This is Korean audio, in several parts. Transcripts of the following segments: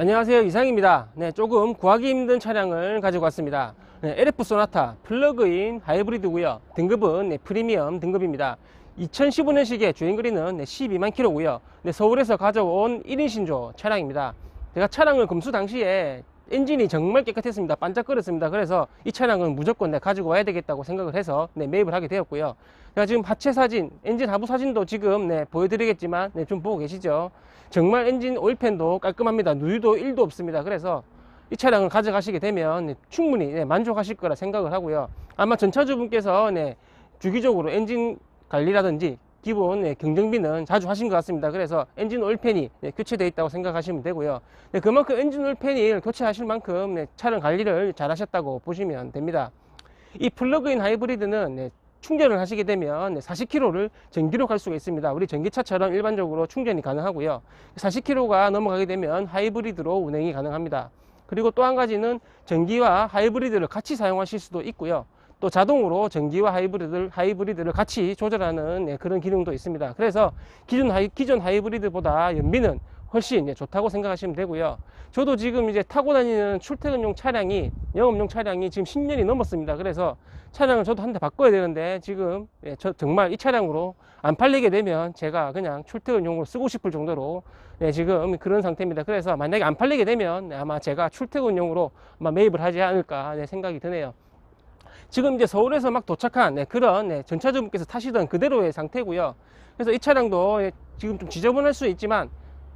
안녕하세요. 이상입니다. 네 조금 구하기 힘든 차량을 가지고 왔습니다. 네, LF 소나타 플러그인 하이브리드고요. 등급은 네, 프리미엄 등급입니다. 2015년식의 주행거리는 네, 12만 킬로고요. 네, 서울에서 가져온 1인 신조 차량입니다. 제가 차량을 검수 당시에 엔진이 정말 깨끗했습니다 반짝거렸습니다 그래서 이 차량은 무조건 네, 가지고 와야 되겠다고 생각을 해서 네, 매입을 하게 되었고요 제가 지금 하체 사진 엔진 하부 사진도 지금 네, 보여드리겠지만 네, 좀 보고 계시죠 정말 엔진 오일팬도 깔끔합니다. 누유도 1도 없습니다. 그래서 이 차량을 가져가시게 되면 네, 충분히 네, 만족하실 거라 생각을 하고요. 아마 전차주분께서 네, 주기적으로 엔진 관리라든지 기본 네, 경정비는 자주 하신 것 같습니다. 그래서 엔진 오일팬이 네, 교체되어 있다고 생각하시면 되고요. 네, 그만큼 엔진 오일팬이 교체하실 만큼 네, 차량 관리를 잘 하셨다고 보시면 됩니다. 이 플러그인 하이브리드는 네, 충전을 하시게 되면 40km를 전기로 갈 수가 있습니다. 우리 전기차처럼 일반적으로 충전이 가능하고요. 40km가 넘어가게 되면 하이브리드로 운행이 가능합니다. 그리고 또 한 가지는 전기와 하이브리드를 같이 사용하실 수도 있고요. 또 자동으로 전기와 하이브리드를, 하이브리드를 같이 조절하는 네, 그런 기능도 있습니다. 그래서 기존, 하이, 기존 하이브리드보다 연비는 훨씬 예, 좋다고 생각하시면 되고요. 저도 지금 이제 타고 다니는 출퇴근용 차량이 영업용 차량이 지금 10년이 넘었습니다. 그래서 차량을 저도 한 대 바꿔야 되는데 지금 예, 저 정말 이 차량으로 안 팔리게 되면 제가 그냥 출퇴근용으로 쓰고 싶을 정도로 네, 지금 그런 상태입니다. 그래서 만약에 안 팔리게 되면 네, 아마 제가 출퇴근용으로 아마 매입을 하지 않을까 네, 생각이 드네요. 지금 이제 서울에서 막 도착한 네, 그런 네, 전차주분께서 타시던 그대로의 상태고요. 그래서 이 차량도 예, 지금 좀 지저분할 수 있지만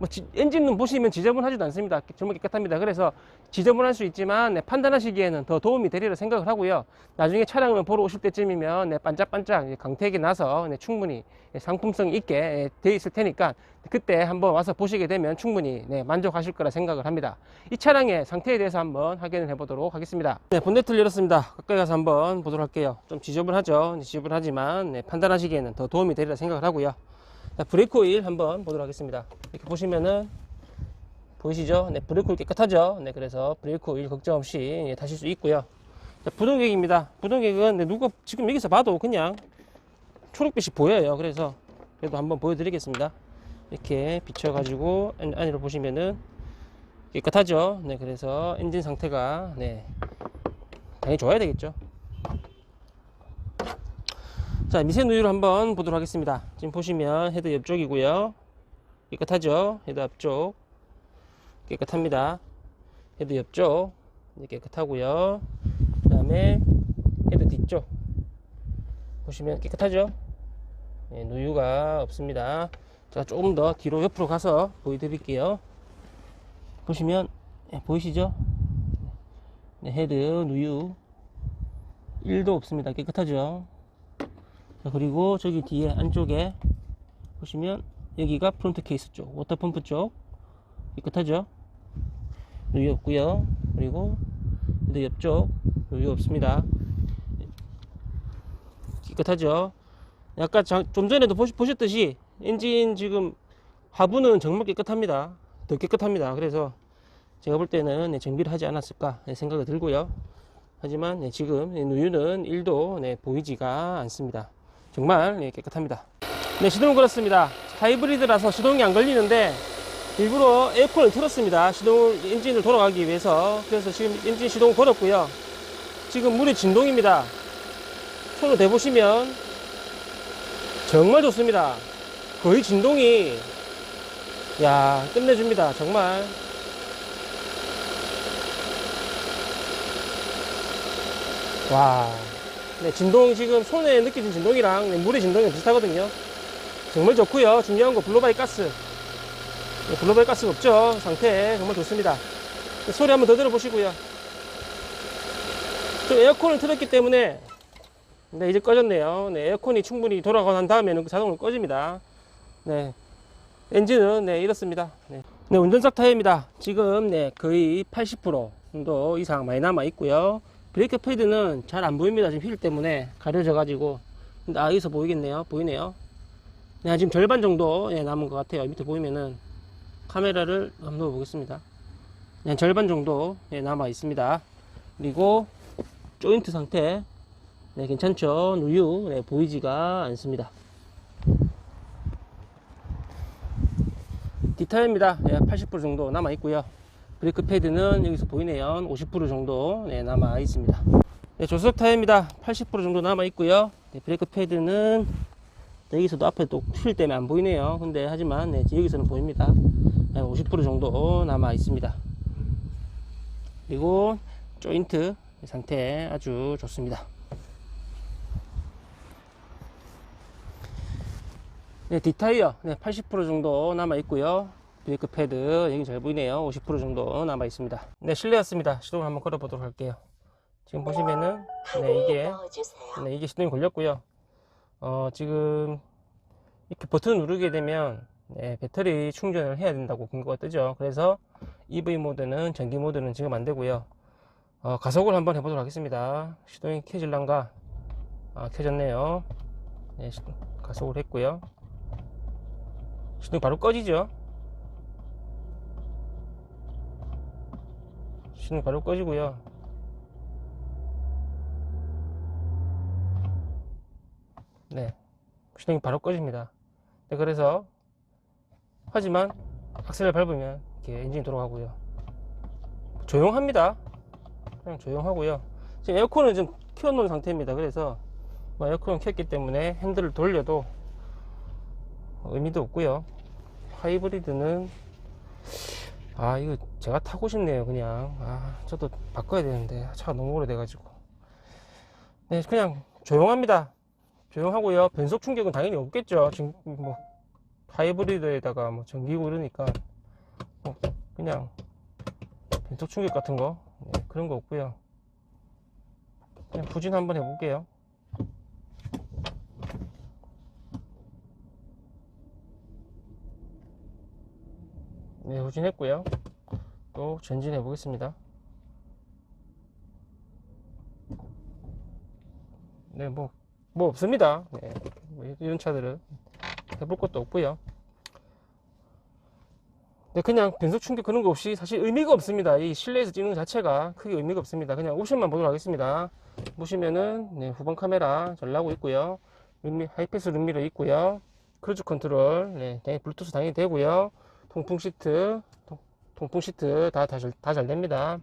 뭐 지- 엔진룸 보시면 지저분하지도 않습니다. 정말 깨끗합니다. 그래서 지저분할 수 있지만 네, 판단하시기에는 더 도움이 되리라 생각을 하고요. 나중에 차량을 보러 오실 때쯤이면 네, 반짝반짝 예, 강태에게 나서 네, 충분히 예, 상품성 있게 예, 돼 있을 테니까 그때 한번 와서 보시게 되면 충분히 네, 만족하실 거라 생각을 합니다. 이 차량의 상태에 대해서 한번 확인을 해보도록 하겠습니다. 네, 본네트를 열었습니다. 가까이 가서 한번 보도록 할게요. 좀 지저분하죠. 네, 지저분하지만 네, 판단하시기에는 더 도움이 되리라 생각을 하고요. 자, 브레이크 오일 한번 보도록 하겠습니다. 이렇게 보시면은 보이시죠? 네, 브레이크 오일 깨끗하죠? 네, 그래서 브레이크 오일 걱정 없이 예, 타실 수 있고요. 자, 부동객입니다. 부동객은 네, 누가 지금 여기서 봐도 그냥 초록빛이 보여요. 그래서 그래도 한번 보여드리겠습니다. 이렇게 비춰가지고 안- 안으로 보시면은 깨끗하죠? 네, 그래서 엔진 상태가 네, 당연히 좋아야 되겠죠. 자, 미세 누유를 한번 보도록 하겠습니다. 지금 보시면 헤드 옆쪽이고요. 깨끗하죠? 헤드 앞쪽. 깨끗합니다. 헤드 옆쪽. 네, 깨끗하고요. 그 다음에 헤드 뒤쪽. 보시면 깨끗하죠? 네, 누유가 없습니다. 자, 조금 더 뒤로 옆으로 가서 보여드릴게요. 보시면, 네, 보이시죠? 네, 헤드 누유 1도 없습니다. 깨끗하죠? 자, 그리고 저기 뒤에 안쪽에 보시면 여기가 프론트 케이스 쪽, 워터펌프 쪽 깨끗하죠? 누유 없고요. 그리고 이 옆쪽 누유 없습니다. 깨끗하죠? 약간 자- 좀 전에도 보셨듯이 엔진 지금 하부는 정말 깨끗합니다. 더 깨끗합니다. 그래서 제가 볼 때는 네, 정비를 하지 않았을까 네, 생각이 들고요. 하지만 네, 지금 네, 누유는 1도 네, 보이지가 않습니다. 정말 네, 깨끗합니다. 네, 시동을 걸었습니다. 하이브리드라서 시동이 안 걸리는데 일부러 에어컨을 틀었습니다. 시동 엔진을 돌아가기 위해서. 그래서 지금 엔진 시동을 걸었고요. 지금 물이 진동입니다. 손을 대보시면 정말 좋습니다. 거의 진동이 야 끝내줍니다. 정말 와 네, 진동 지금 손에 느껴진 진동이랑 네, 물의 진동이 비슷하거든요. 정말 좋고요. 중요한 거 블로바이 가스. 네, 블로바이 가스가 없죠. 상태 정말 좋습니다. 네, 소리 한번 더 들어보시고요. 좀 에어컨을 틀었기 때문에 네, 이제 꺼졌네요. 네, 에어컨이 충분히 돌아가고 난 다음에는 그 자동으로 꺼집니다. 네, 엔진은 네, 이렇습니다. 네, 네 운전석 타이어입니다. 지금 네, 거의 80% 정도 이상 많이 남아 있고요. 브레이크 패드는 잘 안 보입니다. 지금 휠 때문에 가려져 가지고. 근데 아, 여기서 보이겠네요. 보이네요. 네, 지금 절반 정도 예, 남은 것 같아요. 밑에 보이면은 카메라를 한번 보겠습니다. 네, 절반 정도 예, 남아 있습니다. 그리고 조인트 상태 네, 괜찮죠? 누유 네, 보이지가 않습니다. 디타일입니다. 예, 80% 정도 남아 있고요. 브레이크 패드는 여기서 보이네요. 50% 정도 네, 남아 있습니다. 네, 조수석 타이어입니다. 80% 정도 남아 있고요. 네, 브레이크 패드는 여기서도 앞에 또휠 때문에 안 보이네요. 근데 하지만 네, 여기서는 보입니다. 네, 50% 정도 남아 있습니다. 그리고 조인트 상태 아주 좋습니다. 네, 뒷타이어 네, 80% 정도 남아 있고요. 브레이크 패드 여기 잘 보이네요. 50% 정도 남아 있습니다. 네, 실내였습니다. 시동을 한번 걸어 보도록 할게요. 지금 보시면은 네, 이게. 네, 이게 시동이 걸렸고요. 어, 지금 이렇게 버튼을 누르게 되면 네, 배터리 충전을 해야 된다고 공고가 뜨죠. 그래서 EV 모드는 전기 모드는 지금 안 되고요. 어, 가속을 한번 해보도록 하겠습니다. 시동이 켜질란가? 아, 켜졌네요. 네, 시동, 가속을 했고요. 시동이 바로 꺼지죠. 시동이 바로 꺼지고요. 네. 시동이 바로 꺼집니다. 네, 그래서 하지만 악셀을 밟으면 이렇게 엔진이 돌아가고요. 조용합니다. 그냥 조용하고요. 지금 에어컨을 좀 키워놓은 상태입니다. 그래서 뭐 에어컨을 켰기 때문에 핸들을 돌려도 의미도 없고요. 하이브리드는 아 이거 제가 타고 싶네요. 그냥 아 저도 바꿔야 되는데 차가 너무 오래돼가지고 네 그냥 조용합니다. 조용하고요. 변속 충격은 당연히 없겠죠. 지금 뭐 하이브리드에다가 뭐 전기고 이러니까 뭐 그냥 변속 충격 같은 거 네, 그런 거 없고요. 그냥 부진 한번 해볼게요. 네, 후진했고요. 또 전진해 보겠습니다. 네, 뭐, 뭐 없습니다. 네, 뭐 이런 차들은 해볼 것도 없고요. 네, 그냥 변속 충격 그런 거 없이 사실 의미가 없습니다. 이 실내에서 찍는 것 자체가 크게 의미가 없습니다. 그냥 옵션만 보도록 하겠습니다. 보시면은 네, 후방 카메라 잘 나오고 있고요. 룸미, 하이패스 룸미러 있고요. 크루즈 컨트롤, 네, 블루투스 당연히 되고요. 통풍 시트, 통, 통풍 시트 다다잘 됩니다.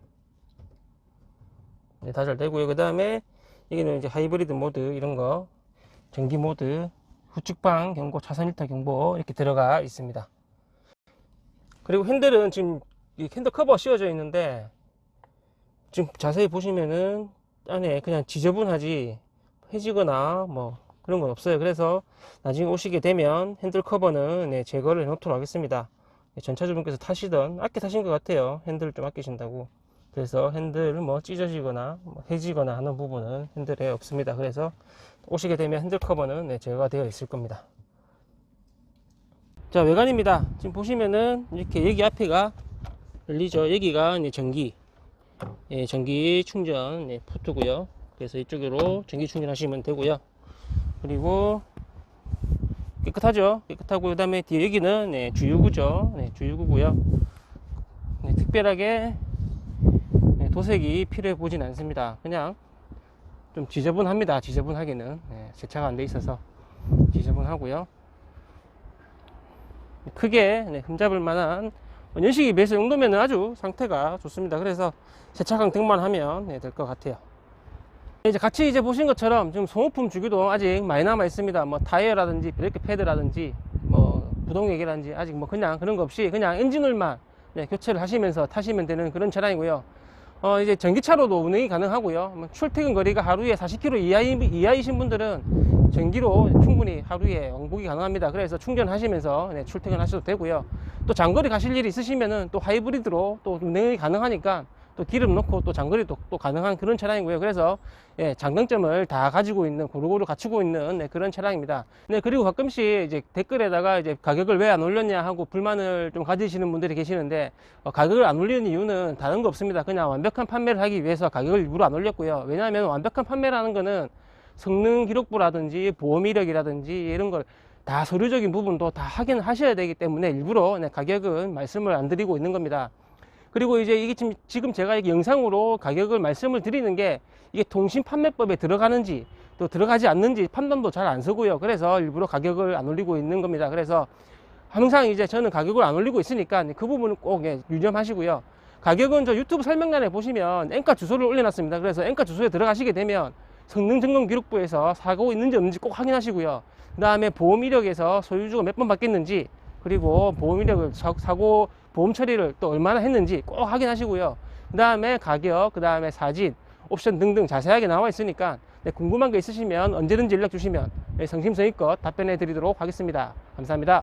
네, 다잘 되고요. 그 다음에 여기는 이제 하이브리드 모드 이런 거, 전기 모드, 후측방 경고, 차선 일타 경보 이렇게 들어가 있습니다. 그리고 핸들은 지금 이 핸들 커버 씌워져 있는데 지금 자세히 보시면은 안에 그냥 지저분하지 해지거나 뭐 그런 건 없어요. 그래서 나중에 오시게 되면 핸들 커버는 네, 제거를 해 놓도록 하겠습니다. 네, 전차주분께서 타시던 아껴 타신 것 같아요. 핸들을 좀 아끼신다고. 그래서 핸들 뭐 찢어지거나 뭐 해지거나 하는 부분은 핸들에 없습니다. 그래서 오시게 되면 핸들 커버는 네, 제거가 되어 있을 겁니다. 자 외관입니다. 지금 보시면은 이렇게 여기 앞에가 열리죠. 여기가 이제 전기, 예, 전기 충전 네, 포트고요. 그래서 이쪽으로 전기 충전하시면 되고요. 그리고 깨끗하죠. 깨끗하고 그 다음에 뒤에 여기는 네, 주유구죠. 네, 주유구고요. 네, 특별하게 네, 도색이 필요해 보진 않습니다. 그냥 좀 지저분합니다. 지저분하기는 네, 세차가 안 돼 있어서 지저분하고요. 크게 네, 흠잡을 만한 연식에 비해서 이 정도면 아주 상태가 좋습니다. 그래서 세차 강등만 하면 네, 될것 같아요. 이제 같이 이제 보신 것처럼 지금 소모품 주기도 아직 많이 남아 있습니다. 뭐 타이어라든지 브레이크 패드라든지 뭐 부동액이라든지 아직 뭐 그냥 그런 거 없이 그냥 엔진오일만 네, 교체를 하시면서 타시면 되는 그런 차량이고요. 어 이제 전기차로도 운행이 가능하고요. 뭐 출퇴근 거리가 하루에 40km 이하이, 이하이신 분들은 전기로 충분히 하루에 왕복이 가능합니다. 그래서 충전하시면서 네, 출퇴근 하셔도 되고요. 또 장거리 가실 일이 있으시면은 또 하이브리드로 또 운행이 가능하니까 또 기름 넣고 또 장거리도 또 가능한 그런 차량이고요. 그래서 예, 장단점을 다 가지고 있는 고루고루 갖추고 있는 네, 그런 차량입니다. 네, 그리고 가끔씩 이제 댓글에다가 이제 가격을 왜 안 올렸냐 하고 불만을 좀 가지시는 분들이 계시는데 어, 가격을 안 올리는 이유는 다른 거 없습니다. 그냥 완벽한 판매를 하기 위해서 가격을 일부러 안 올렸고요. 왜냐하면 완벽한 판매라는 거는 성능 기록부라든지 보험 이력이라든지 이런 걸 다 서류적인 부분도 다 확인을 하셔야 되기 때문에 일부러 네, 가격은 말씀을 안 드리고 있는 겁니다. 그리고 이제 이게 지금, 지금 제가 영상으로 가격을 말씀을 드리는 게 이게 통신 판매법에 들어가는지 또 들어가지 않는지 판단도 잘 안 서고요. 그래서 일부러 가격을 안 올리고 있는 겁니다. 그래서 항상 이제 저는 가격을 안 올리고 있으니까 그 부분은 꼭 예, 유념하시고요. 가격은 저 유튜브 설명란에 보시면 엔카 주소를 올려놨습니다. 그래서 엔카 주소에 들어가시게 되면 성능 점검 기록부에서 사고 있는지 없는지 꼭 확인하시고요. 그 다음에 보험 이력에서 소유주가 몇 번 바뀌었는지 그리고 보험 이력을 사- 사고 보험 처리를 또 얼마나 했는지 꼭 확인하시고요. 그 다음에 가격, 그 다음에 사진, 옵션 등등 자세하게 나와 있으니까 네, 궁금한 거 있으시면 언제든지 연락 주시면 네, 성심성의껏 답변해 드리도록 하겠습니다. 감사합니다.